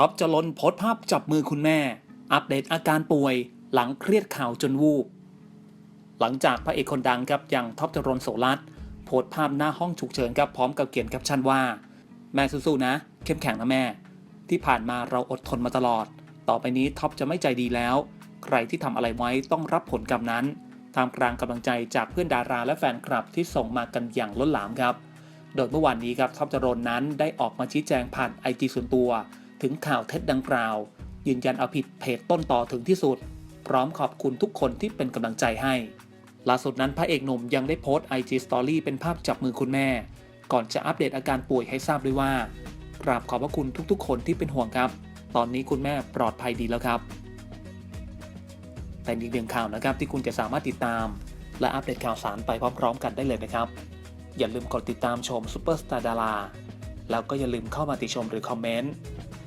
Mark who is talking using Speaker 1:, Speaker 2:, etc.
Speaker 1: ท็อปจรนโพสภาพจับมือคุณแม่ อัปเดตอาการป่วย หลังเครียดข่าวจนวูบ หลังจากพระเอกคนดังครับอย่างท็อปจรนโสรัตโพสภาพหน้าห้องฉุกเฉินครับพร้อมกับเขียนแคปชั่นว่า แม่สู้ๆนะ เข้มแข็งนะแม่ ที่ผ่านมาเราอดทนมาตลอด ต่อไปนี้ท็อปจะไม่ใจดีแล้ว ใครที่ทำอะไรไว้ต้องรับผลกรรมนั้นท่ามกลางกำลังใจจากเพื่อนดาราและแฟนคลับที่ส่งมากันอย่างล้นหลามครับ โดยเมื่อวานนี้ครับท็อปจรนนั้นได้ออกมาชี้แจงผ่านไอจีส่วนตัว ถึงข่าวเท็จดังกล่าว ยืนยันเอาผิดเพจต้นต่อถึงที่สุด พร้อมขอบคุณทุกคนที่เป็นกำลังใจให้ ล่าสุดนั้นพระเอกหนุ่มยังได้โพสต์ IG Story เป็นภาพจับมือคุณแม่ ก่อนจะอัปเดตอาการป่วยให้ทราบด้วยว่ากราบขอบพระคุณทุกๆ คนที่เป็นห่วงครับ ตอนนี้คุณแม่ปลอดภัยดีแล้วครับ แต่อีกหนึ่งข่าวนะครับที่คุณจะสามารถติดตาม และอัปเดตข่าวสารไปพร้อม ๆ กันได้เลยนะครับ อย่าลืมกดติดตามชมซูเปอร์สตาร์ดาราแล้วก็อย่าลืมเข้ามาติชมหรือคอมเมนต์